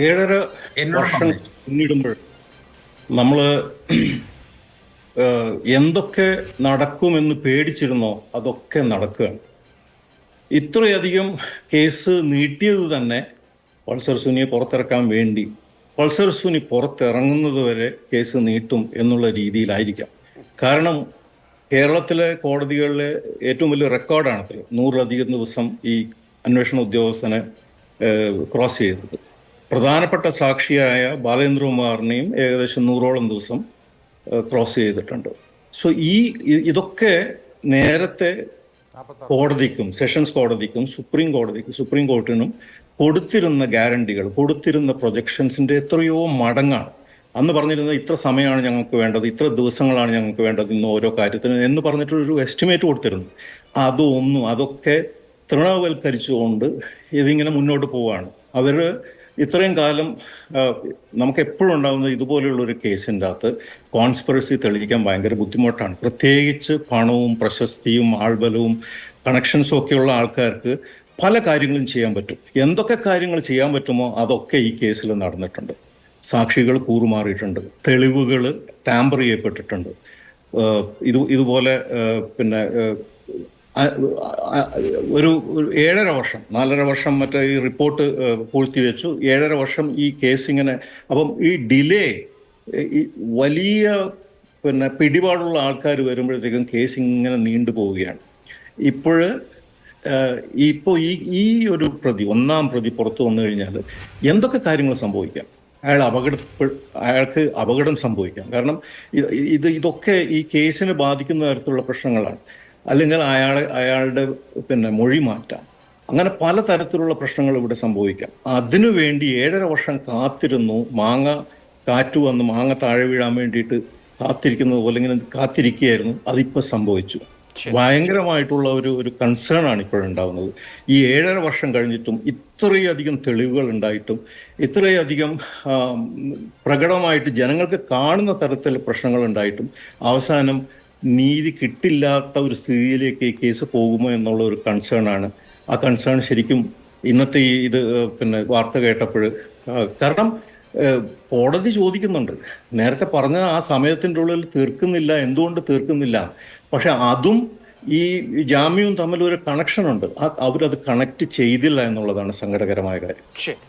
ഏഴര വർഷം പിന്നിടുമ്പോൾ നമ്മൾ എന്തൊക്കെ നടക്കുമെന്ന് പേടിച്ചിരുന്നോ അതൊക്കെ നടക്കുകയാണ്. ഇത്രയധികം കേസ് നീട്ടിയത് തന്നെ പൾസർ സുനിയെ പുറത്തിറക്കാൻ വേണ്ടി. പൾസർ സുനി പുറത്തിറങ്ങുന്നത് വരെ കേസ് നീട്ടും എന്നുള്ള രീതിയിലായിരിക്കാം. കാരണം കേരളത്തിലെ കോടതികളിലെ ഏറ്റവും വലിയ റെക്കോർഡാണത് നൂറിലധികം ദിവസം ഈ അന്വേഷണ ഉദ്യോഗസ്ഥനെ ക്രോസ് ചെയ്തത്. പ്രധാനപ്പെട്ട സാക്ഷിയായ ബാലേന്ദ്രകുമാറിനെയും ഏകദേശം നൂറോളം ദിവസം ക്രോസ് ചെയ്തിട്ടുണ്ട്. സോ ഈ ഇതൊക്കെ നേരത്തെ കോടതിക്കും സെഷൻസ് കോടതിക്കും സുപ്രീം കോടതിക്കും സുപ്രീം കോർട്ടിനും കൊടുത്തിരുന്ന ഗ്യാരണ്ടികൾ കൊടുത്തിരുന്ന പ്രൊജക്ഷൻസിന്റെ എത്രയോ മടങ്ങാണ്. അന്ന് പറഞ്ഞിരുന്നത് ഇത്ര സമയമാണ് ഞങ്ങൾക്ക് വേണ്ടത് ഇത്ര ദിവസങ്ങളാണ് ഞങ്ങൾക്ക് വേണ്ടത് ഇന്ന് ഓരോ കാര്യത്തിനും എന്ന് പറഞ്ഞിട്ടൊരു എസ്റ്റിമേറ്റ് കൊടുത്തിരുന്നു. അതൊന്നും അതൊക്കെ തൃണവൽക്കരിച്ചുകൊണ്ട് ഇതിങ്ങനെ മുന്നോട്ട് പോവുകയാണ് അവർ ഇത്രയും കാലം നമുക്ക് എപ്പോഴും ഉണ്ടാകുന്ന ഇതുപോലെയുള്ള ഒരു കേസിന്റെ അകത്ത് കോൺസ്പിറസി തെളിയിക്കാൻ ഭയങ്കര ബുദ്ധിമുട്ടാണ്. പ്രത്യേകിച്ച് പണവും പ്രശസ്തിയും ആൾബലവും കണക്ഷൻസും ഒക്കെയുള്ള ആൾക്കാർക്ക് പല കാര്യങ്ങളും ചെയ്യാൻ പറ്റും. എന്തൊക്കെ കാര്യങ്ങൾ ചെയ്യാൻ പറ്റുമോ അതൊക്കെ ഈ കേസിൽ നടന്നിട്ടുണ്ട്. സാക്ഷികൾ കൂറുമാറിയിട്ടുണ്ട്. തെളിവുകൾ ടാമ്പർ ചെയ്യപ്പെട്ടിട്ടുണ്ട്. ഇത് ഇതുപോലെ പിന്നെ ഒരു ഏഴര വർഷം നാലര വർഷം മറ്റേ ഈ റിപ്പോർട്ട് പൂഴ്ത്തിവെച്ചു പൂഴ്ത്തി വെച്ചു. ഏഴര വർഷം ഈ കേസ് ഇങ്ങനെ അപ്പം ഈ ഡിലേ വലിയ പിന്നെ പിടിപാടുള്ള ആൾക്കാർ വരുമ്പോഴത്തേക്കും കേസ് ഇങ്ങനെ നീണ്ടു പോവുകയാണ്. ഇപ്പോൾ ഇപ്പോൾ ഈ ഈ ഒരു പ്രതി ഒന്നാം പ്രതി പുറത്തു വന്നു കഴിഞ്ഞാൽ എന്തൊക്കെ കാര്യങ്ങൾ സംഭവിക്കാം? അയാൾ അപകട അയാൾക്ക് അപകടം സംഭവിക്കാം. കാരണം ഇത് ഇതൊക്കെ ഈ കേസിനെ ബാധിക്കുന്ന തരത്തിലുള്ള പ്രശ്നങ്ങളാണ്. അല്ലെങ്കിൽ അയാളെ അയാളുടെ പിന്നെ മൊഴി മാറ്റാം. അങ്ങനെ പല തരത്തിലുള്ള പ്രശ്നങ്ങൾ ഇവിടെ സംഭവിക്കാം. അതിനു വേണ്ടി ഏഴര വർഷം കാത്തിരുന്നു. മാങ്ങ കാറ്റ് വന്ന് മാങ്ങ താഴെ വീഴാൻ വേണ്ടിയിട്ട് കാത്തിരിക്കുന്നത് പോലെ ഇങ്ങനെ കാത്തിരിക്കുകയായിരുന്നു. അതിപ്പോൾ സംഭവിച്ചു. ഭയങ്കരമായിട്ടുള്ള ഒരു ഒരു കൺസേൺ ആണ് ഇപ്പോഴുണ്ടാവുന്നത് ഈ ഏഴര വർഷം കഴിഞ്ഞിട്ടും ഇത്രയധികം തെളിവുകൾ ഉണ്ടായിട്ടും ഇത്രയധികം പ്രകടമായിട്ട് ജനങ്ങൾക്ക് കാണുന്ന തരത്തിൽ പ്രശ്നങ്ങൾ ഉണ്ടായിട്ടും അവസാനം നീതി കിട്ടില്ലാത്ത ഒരു സ്ഥിതിയിലേക്ക് ഈ കേസ് പോകുമോ എന്നുള്ള ഒരു കൺസേൺ ആണ്. ആ കൺസേൺ ശരിക്കും ഇന്നത്തെ ഈ ഇത് പിന്നെ വാർത്ത കേട്ടപ്പോൾ കാരണം കോടതി ചോദിക്കുന്നുണ്ട്. നേരത്തെ പറഞ്ഞ ആ സമയത്തിന്റെ ഉള്ളിൽ തീർക്കുന്നില്ല എന്തുകൊണ്ട് തീർക്കുന്നില്ല? പക്ഷെ അതും ഈ ജാമ്യവും തമ്മിൽ ഒരു കണക്ഷൻ ഉണ്ട്. അവരത് കണക്ട് ചെയ്തില്ല എന്നുള്ളതാണ് സങ്കടകരമായ കാര്യം. ശരി.